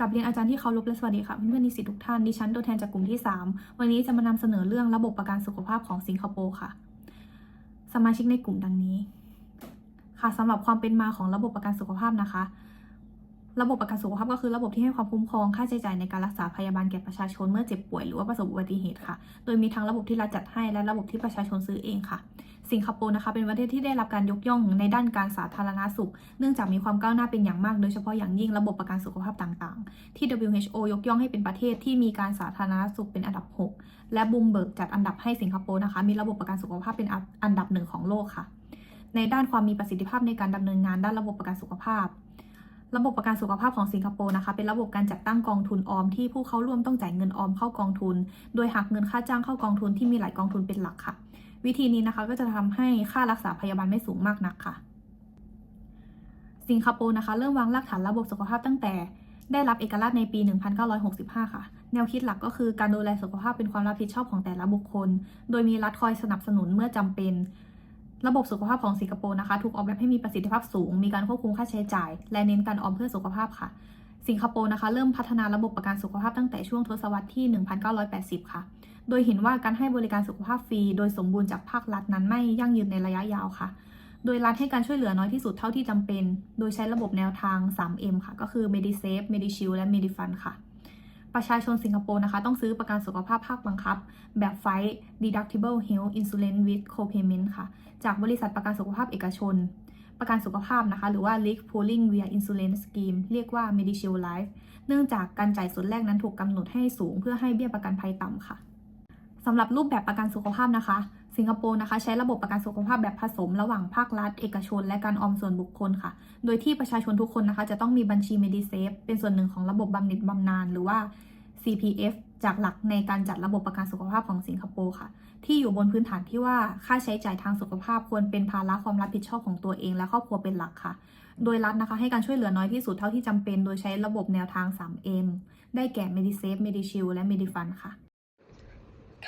กับเรียนอาจารย์ที่เคารพและสวัสดีค่ะเพื่อนๆนิสิตทุกท่านดิฉันตัวแทนจากกลุ่มที่ 3 วันนี้จะมานำเสนอเรื่องระบบประกันสุขภาพของสิงคโปร์ค่ะ สมาชิกในกลุ่มดังนี้ ค่ะสำหรับความเป็นมาของระบบประกันสุขภาพนะคะ ระบบประกันสุขภาพก็คือระบบที่ให้ความคุ้มครองค่าใช้จ่ายในการรักษาพยาบาลแก่ประชาชนเมื่อเจ็บป่วยหรือว่าประสบอุบัติเหตุค่ะ โดยมีทั้งระบบที่รัฐจัดให้และระบบที่ประชาชนซื้อเองค่ะ สิงคโปร์นะคะเป็นประเทศที่ได้รับการยกย่องในด้านการสาธารณสุข เนื่องจากมีความก้าวหน้าเป็นอย่างมาก โดยเฉพาะอย่างยิ่งระบบประกันสุขภาพต่างๆ ที่ WHO ยกย่องให้เป็นประเทศที่มีการสาธารณสุขเป็นอันดับ 6 และบูมเบิร์กจัดอันดับให้สิงคโปร์นะคะ มีระบบประกันสุขภาพเป็นอันดับหนึ่งของโลกค่ะ ในด้านความมีประสิทธิภาพในการดำเนินงานด้านระบบประกันสุขภาพ ระบบประกันสุขภาพของสิงคโปร์นะคะเป็นระบบการจัดตั้งกองทุนออมที่ผู้เข้าร่วมต้องจ่ายเงินออมเข้ากองทุน โดยหักเงินค่าจ้างเข้ากองทุนที่มีหลายกองทุนเป็นหลักค่ะ วิธีนี้นะคะก็จะทำให้ค่ารักษาพยาบาลไม่สูงมากนักค่ะ สิงคโปร์นะคะ เริ่มวางรากฐานระบบสุขภาพตั้งแต่ ได้รับเอกราชในปี 1965 ค่ะ แนวคิดหลักก็คือการดูแลสุขภาพเป็นความรับผิดชอบของแต่ละบุคคล โดยมีรัฐคอยสนับสนุนเมื่อจำเป็น ระบบสุขภาพของสิงคโปร์นะคะ ถูกออกแบบให้มีประสิทธิภาพสูง มีการควบคุมค่าใช้จ่าย และเน้นการออมเพื่อสุขภาพค่ะ สิงคโปร์นะคะ เริ่มพัฒนาระบบประกันสุขภาพตั้งแต่ช่วงทศวรรษที่ 1980 ค่ะ โดยเห็นว่าการให้บริการสุขภาพฟรี โดยสมบูรณ์จากภาครัฐนั้นไม่ยั่งยืนในระยะยาวค่ะ โดยรัฐให้การช่วยเหลือน้อยที่สุดเท่าที่จำเป็น โดยใช้ระบบแนวทาง 3M ค่ะ ก็คือ Medisave Medishield และ Medifund ค่ะ ประชาชนสิงคโปร์นะคะ ต้องซื้อประกันสุขภาพภาคบังคับ แบบ Fight Deductible Health Insurance with Co-payment ค่ะ จากบริษัทประกันสุขภาพเอกชน ประกันสุขภาพนะคะ หรือว่า l i c Pooling via Insurance Scheme เรียกว่า Medishield Life เนื่องจากการจ่ายส่วนแรกนั้นถูกกำหนดให้สูง เพื่อให้เบี้ยประกันภัยต่ำค่ะ สำหรับรูปแบบประกันสุขภาพนะคะ สิงคโปร์นะคะ ใช้ระบบประกันสุขภาพแบบผสมระหว่างภาครัฐ เอกชน และการออมส่วนบุคคลค่ะ โดยที่ประชาชนทุกคนนะคะ จะต้องมีบัญชี Medisave เป็นส่วนหนึ่งของระบบบำเหน็จบำนาญหรือว่า CPF จากหลักในการจัดระบบประกันสุขภาพของสิงคโปร์ค่ะ ที่อยู่บนพื้นฐานที่ว่าค่าใช้จ่ายทางสุขภาพควรเป็นภาระความรับผิดชอบของตัวเอง และครอบครัวเป็นหลักค่ะ โดยรัฐนะคะให้การช่วยเหลือน้อยที่สุดเท่าที่จำเป็น โดยใช้ระบบแนวทาง 3M ได้แก่ Medisave Medishield และ Medifund ค่ะ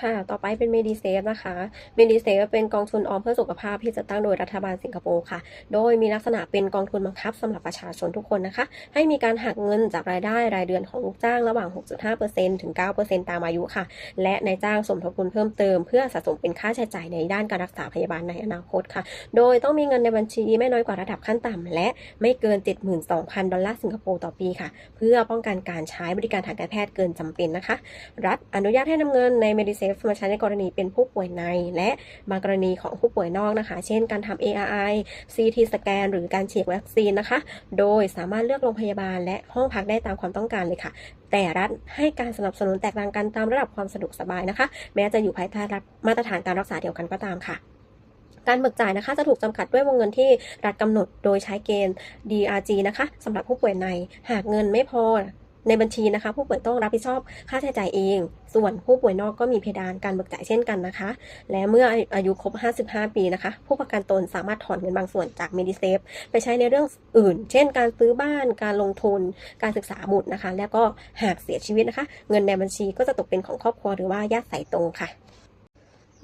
ค่ะ ต่อไปเป็น Medisafe นะคะ Medisafe เป็นกองทุนออมเพื่อสุขภาพที่จะตั้งโดยรัฐบาลสิงคโปร์ค่ะ โดยมีลักษณะเป็นกองทุนบังคับสำหรับประชาชนทุกคนนะคะ ให้มีการหักเงินจากรายได้รายเดือนของลูกจ้างระหว่าง 6.5%ถึง 9%ตามอายุค่ะ และนายจ้างสมทบทุนเพิ่มเติมเพื่อสะสมเป็นค่าใช้จ่ายในด้านการรักษาพยาบาลในอนาคตค่ะ โดยต้องมีเงินในบัญชีไม่น้อยกว่าระดับขั้นต่ำและไม่เกิน 72,000 ดอลลาร์สิงคโปร์ต่อปีค่ะ เพื่อป้องกันการใช้บริการทางการแพทย์เกินจำเป็นนะคะ รัฐอนุญาตให้นำเงินใน Medisafe มาใช้ในกรณีเป็นผู้ป่วยใน และบางกรณีของผู้ป่วยนอกนะคะ เช่นการทำ ARI CT สแกนหรือการฉีดวัคซีนนะคะ โดยสามารถเลือกโรงพยาบาลและห้องพักได้ตามความต้องการเลยค่ะ แต่รัฐให้การสนับสนุนแตกต่างกันตามระดับความสะดวกสบายนะคะ แม้จะอยู่ภายใต้มาตรฐานการรักษาเดียวกันก็ตามค่ะการเบิกจ่ายนะคะจะถูกจำกัดด้วยวงเงินที่รัฐกำหนดโดยใช้เกณฑ์ DRG นะคะสำหรับผู้ป่วยใน หากเงินไม่พอ ในบัญชีนะคะ ผู้ป่วยต้องรับผิดชอบค่าใช้จ่ายเอง ส่วนผู้ป่วยนอกก็มีเพดานการเบิกจ่ายเช่นกันนะคะ และเมื่ออายุครบ 55 ปีนะคะ ผู้ประกันตนสามารถถอนเงินบางส่วนจาก m e d i เซฟไปใช้ในเรื่องอื่น เช่น การซื้อบ้านการลงทุน การศึกษาบุตรนะคะ แล้วก็หากเสียชีวิตนะคะ เงินในบัญชีก็จะตกเป็นของครอบครัวหรือว่าญาติสายตรงค่ะ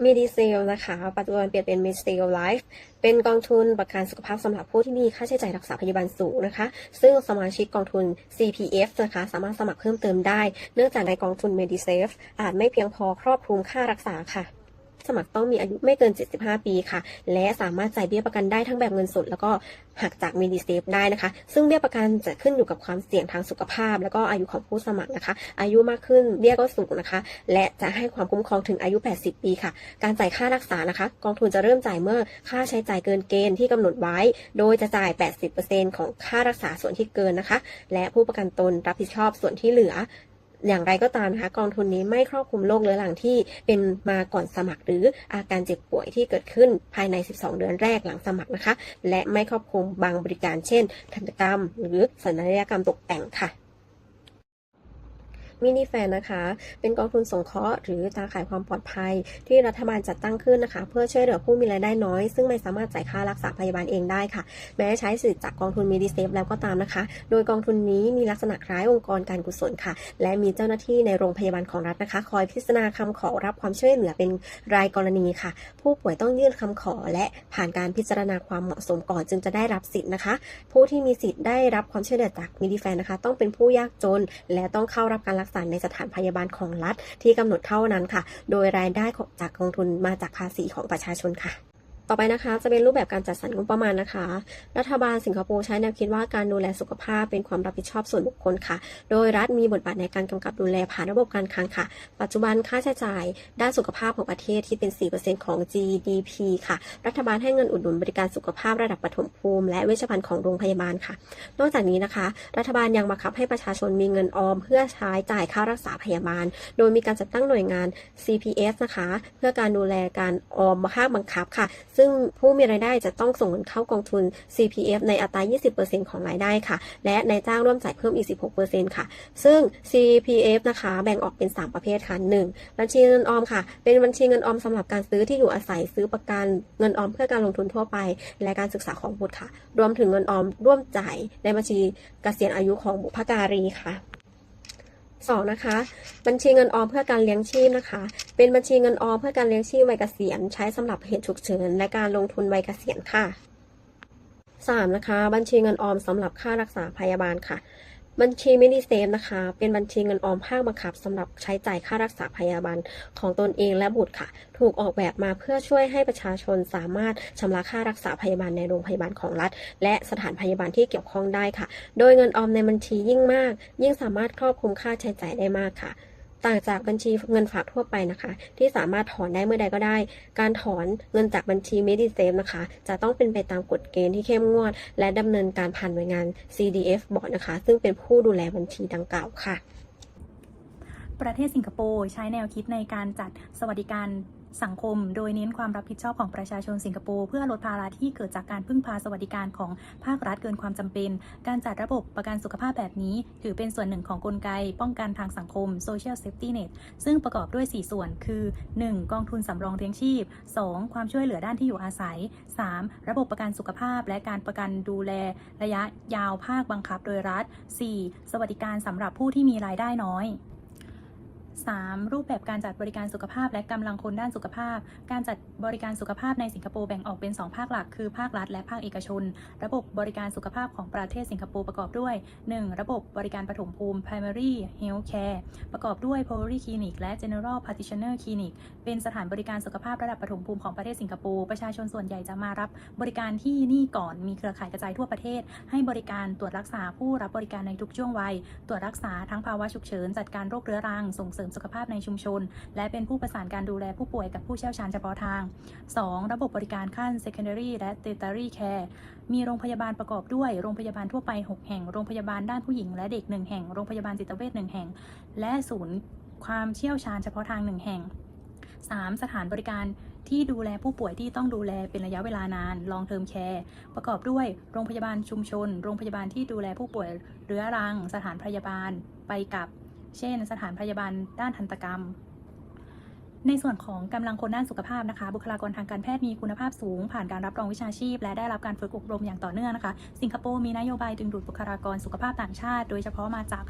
m e d i c e l นะคะ ปัจจุบันเปลี่ยนเป็น Medisale Life เป็นกองทุนประกันสุขภาพสำหรับผู้ที่มีค่าใช้จ่ายรักษาพยาบาลสูงนะคะ ซึ่งสมาชิกกองทุน CPF นะคะ สามารถสมัครเพิ่มเติมได้ เนื่องจากในกองทุน Medisafe อาจไม่เพียงพอครอบคลุมค่ารักษาค่ะ สมัครต้องมีอายุไม่เกิน 75 ปีค่ะ และสามารถจ่ายเบี้ยประกันได้ทั้งแบบเงินสด แล้วก็หักจาก Medisafe ได้นะคะ ซึ่งเบี้ยประกันจะขึ้นอยู่กับความเสี่ยงทางสุขภาพ แล้วก็อายุของผู้สมัครนะคะ อายุมากขึ้นเบี้ยก็สูงนะคะ และจะให้ความคุ้มครองถึงอายุ 80 ปีค่ะ การจ่ายค่ารักษานะคะ กองทุนจะเริ่มจ่ายเมื่อค่าใช้จ่ายเกินเกณฑ์ที่กำหนดไว้ โดยจะจ่าย 80%ของค่ารักษาส่วนที่เกินนะคะ และผู้ประกันตนรับผิดชอบส่วนที่เหลือ อย่างไรก็ตามนะคะกองทุนนี้ไม่ครอบคลุมโรคเรื้อรังที่เป็นมาก่อนสมัคร หรืออาการเจ็บป่วยที่เกิดขึ้นภายใน 12 เดือนแรกหลังสมัครนะคะ และไม่ครอบคลุมบางบริการเช่น ทันตกรรม หรือศัลยกรรมตกแต่งค่ะ มินิแฟนนะคะ เป็นกองทุนสงเคราะห์หรือตาข่ายความปลอดภัย ที่รัฐบาลจัดตั้งขึ้นนะคะ เพื่อช่วยเหลือผู้มีรายได้น้อย ซึ่งไม่สามารถจ่ายค่ารักษาพยาบาลเองได้ค่ะ แม้ใช้สิทธิ์จากกองทุน Medisafe แล้วก็ตามนะคะ โดยกองทุนนี้มีลักษณะคล้ายองค์กรการกุศลค่ะ และมีเจ้าหน้าที่ในโรงพยาบาลของรัฐนะคะ คอยพิจารณาคำขอรับความช่วยเหลือเป็นรายกรณีค่ะ ผู้ป่วยต้องยื่นคำขอ และผ่านการพิจารณาความเหมาะสมก่อนจึงจะได้รับสิทธิ์นะคะ ผู้ที่มีสิทธิ์ได้รับความช่วยเหลือจากมินิแฟนนะคะ ต้องเป็นผู้ยากจน และต้องเข้ารับการรักษาในสถานพยาบาลของรัฐที่กำหนดเท่านั้นค่ะ โดยรายได้จากกองทุนมาจากภาษีของประชาชนค่ะ ต่อไปนะคะจะเป็นรูปแบบการจัดสรรงบประมาณนะคะ รัฐบาลสิงคโปร์ใช้แนวคิดว่าการดูแลสุขภาพเป็นความรับผิดชอบส่วนบุคคลค่ะ โดยรัฐมีบทบาทในการกำกับดูแลผ่านระบบการคลังค่ะ ปัจจุบันค่าใช้จ่าย ด้านสุขภาพของประเทศที่เป็น 4%ของ GDP ค่ะ รัฐบาลให้เงินอุดหนุนบริการสุขภาพระดับปฐมภูมิ และเวชภัณฑ์ของโรงพยาบาลค่ะ นอกจากนี้นะคะ รัฐบาลยังบังคับให้ประชาชนมีเงินออม เพื่อใช้จ่ายค่ารักษาพยาบาล โดยมีการจัดตั้งหน่วยงาน CPF นะคะ เพื่อการดูแลการออมภาคบังคับค่ะซึ่งผู้มีรายได้จะต้องส่งเงินเข้ากองทุน CPF ในอัตรา 20%ของรายได้ค่ะ และนายจ้างร่วมจ่ายเพิ่มอีก 16%ค่ะ ซึ่ง CPF นะคะแบ่งออกเป็น 3 ประเภทค่ะ 1. บัญชีเงินออมค่ะ เป็นบัญชีเงินออมสำหรับการซื้อที่อยู่อาศัยซื้อประกันเงินออมเพื่อการลงทุนทั่วไป และการศึกษาของบุตรค่ะ รวมถึงเงินออมร่วมจ่ายในบัญชีเกษียณอายุของบุพการีค่ะ สองนะคะ บัญชีเงินออมเพื่อการเลี้ยงชีพนะคะ เป็นบัญชีเงินออมเพื่อการเลี้ยงชีพวัยเกษียณ ใช้สำหรับเหตุฉุกเฉินและการลงทุนวัยเกษียณค่ะ 3. นะคะ บัญชีเงินออมสำหรับค่ารักษาพยาบาลค่ะ บัญชีมินิเซฟนะคะ เป็นบัญชีเงินออมภาคบังคับสำหรับใช้จ่ายค่ารักษาพยาบาลของตนเองและบุตรค่ะ ถูกออกแบบมาเพื่อช่วยให้ประชาชนสามารถชำระค่ารักษาพยาบาลในโรงพยาบาลของรัฐ และสถานพยาบาลที่เกี่ยวข้องได้ค่ะ โดยเงินออมในบัญชียิ่งมาก ยิ่งสามารถครอบคลุมค่าใช้จ่ายได้มากค่ะ ต่างจากบัญชีเงินฝากทั่วไปนะคะ ที่สามารถถอนได้เมื่อใดก็ได้ การถอนเงินจากบัญชี Medisafe นะคะ จะต้องเป็นไปตามกฎเกณฑ์ที่เข้มงวด และดำเนินการผ่านหน่วยงาน CDF บอร์ดนะคะ ซึ่งเป็นผู้ดูแลบัญชีดังกล่าวค่ะ ประเทศสิงคโปร์ใช้แนวคิดในการจัดสวัสดิการ สังคม โดยเน้นความรับผิดชอบของประชาชนสิงคโปร์เพื่อลดภาระที่เกิดจากการพึ่งพาสวัสดิการของภาครัฐเกินความจำเป็น การจัดระบบประกันสุขภาพแบบนี้ ถือเป็นส่วนหนึ่งของกลไก ป้องกันทางสังคม Social Safety Net ซึ่งประกอบด้วย 4 ส่วน คือ 1. กองทุนสำรองเลี้ยงชีพ 2. ความช่วยเหลือด้านที่อยู่อาศัย 3. ระบบประกันสุขภาพ และการประกันดูแลระยะยาวภาคบังคับโดยรัฐ 4. สวัสดิการสำหรับผู้ที่มีรายได้น้อย 3. รูปแบบการจัดบริการสุขภาพและกำลังคนด้านสุขภาพ การจัดบริการสุขภาพในสิงคโปร์แบ่งออกเป็น 2 ภาคหลัก คือภาครัฐและภาคเอกชน ระบบบริการสุขภาพของประเทศสิงคโปร์ประกอบด้วย 1. ระบบบริการปฐมภูมิ primary health care ประกอบด้วย primary clinic และ general practitioner clinic เป็นสถานบริการสุขภาพระดับปฐมภูมิของประเทศสิงคโปร์ประชาชนส่วนใหญ่จะมารับบริการที่นี่ก่อนมีเครือข่ายกระจายทั่วประเทศ ให้บริการตรวจรักษาผู้รับบริการในทุกช่วงวัย ตรวจรักษาทั้งภาวะฉุกเฉินจัดการโรคเรื้อรังส่งเสริมสุขภาพในชุมชน และเป็นผู้ประสานการดูแลผู้ป่วยกับผู้เชี่ยวชาญเฉพาะทาง 2. ระบบบริการขั้น secondary และ tertiary care มีโรงพยาบาลประกอบด้วยโรงพยาบาลทั่วไป 6 แห่ง โรงพยาบาลด้านผู้หญิงและเด็ก 1 แห่ง โรงพยาบาลจิตเวช1แห่ง และศูนย์ความเชี่ยวชาญเฉพาะทาง 1 แห่ง 3. สถานบริการที่ดูแลผู้ป่วยที่ต้องดูแลเป็นระยะเวลานาน long term care ประกอบด้วยโรงพยาบาลชุมชน โรงพยาบาลที่ดูแลผู้ป่วยเรื้อรัง สถานพยาบาลไปกับ เช่น สถานพยาบาลด้านทันตกรรม ในส่วนของกำลังคนด้านสุขภาพนะคะ บุคลากรทางการแพทย์มีคุณภาพสูง ผ่านการรับรองวิชาชีพ และได้รับการฝึกอบรมอย่างต่อเนื่องนะคะ สิงคโปร์มีนโยบายดึงดูดบุคลากรสุขภาพต่างชาติ โดยเฉพาะมาจาก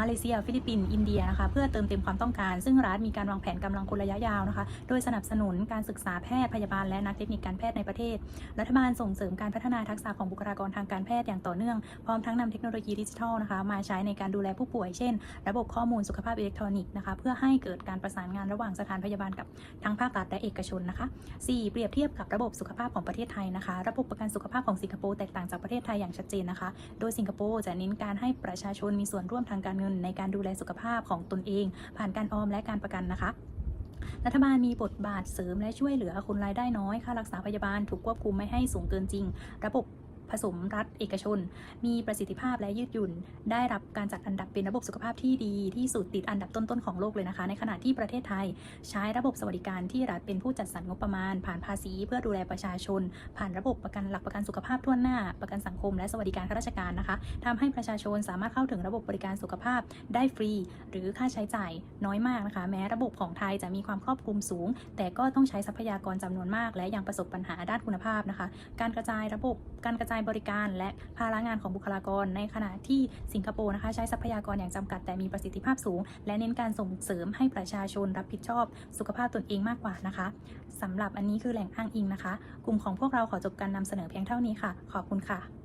มาเลเซีย ฟิลิปปินส์อินเดียนะคะเพื่อเติมเต็มความต้องการ ซึ่งรัฐมีการวางแผนกำลังคนระยะยาวนะคะ โดยสนับสนุนการศึกษาแพทย์พยาบาลและนักเทคนิคการแพทย์ในประเทศ รัฐบาลส่งเสริมการพัฒนาทักษะของบุคลากรทางการแพทย์อย่างต่อเนื่อง พร้อมทั้งนำเทคโนโลยีดิจิทัลนะคะมาใช้ในการดูแลผู้ป่วย เช่น ระบบข้อมูลสุขภาพอิเล็กทรอนิกส์นะคะเพื่อให้เกิดการประสานงานระหว่างสถานพยาบาลกับทั้งภาครัฐและเอกชนนะคะ 4. เปรียบเทียบกับระบบสุขภาพของประเทศไทยนะคะ ระบบประกันสุขภาพของสิงคโปร์แตกต่างจากประเทศไทยอย่างชัดเจนนะคะ โดยสิงคโปร์จะเน้นการให้ประชาชนมีส่วนร่วมทางการเงินในการดูแลสุขภาพของตนเอง ผ่านการออมและการประกันนะคะรัฐบาลมีบทบาทเสริมและช่วยเหลือคนรายได้น้อย ค่ารักษาพยาบาลถูกควบคุมไม่ให้สูงเกินจริง ระบบ ผสมรัฐเอกชน มีประสิทธิภาพและยืดหยุ่น ได้รับการจัดอันดับเป็นระบบสุขภาพที่ดีที่สุดติดอันดับต้นๆของโลกเลยนะคะ ในขณะที่ประเทศไทย ใช้ระบบสวัสดิการที่รัฐเป็นผู้จัดสรรงบประมาณ ผ่านภาษีเพื่อดูแลประชาชน ผ่านระบบประกันหลักประกันสุขภาพทั่วหน้า ประกันสังคม และสวัสดิการข้าราชการนะคะทำให้ประชาชนสามารถเข้าถึงระบบบริการสุขภาพได้ฟรี หรือค่าใช้จ่ายน้อยมากนะคะ แม้ระบบของไทยจะมีความครอบคลุมสูง แต่ก็ต้องใช้ทรัพยากรจำนวนมาก และยังประสบปัญหาด้านคุณภาพนะคะ การกระจายระบบการกระจายบริการและภาระงานของบุคลากร ในขณะที่สิงคโปร์นะคะใช้ทรัพยากรอย่างจำกัดแต่มีประสิทธิภาพสูง และเน้นการส่งเสริมให้ประชาชนรับผิดชอบ สุขภาพตนเองมากกว่านะคะสำหรับอันนี้คือแหล่งอ้างอิงนะคะ กลุ่มของพวกเราขอจบการนำเสนอเพียงเท่านี้ค่ะ ขอบคุณค่ะ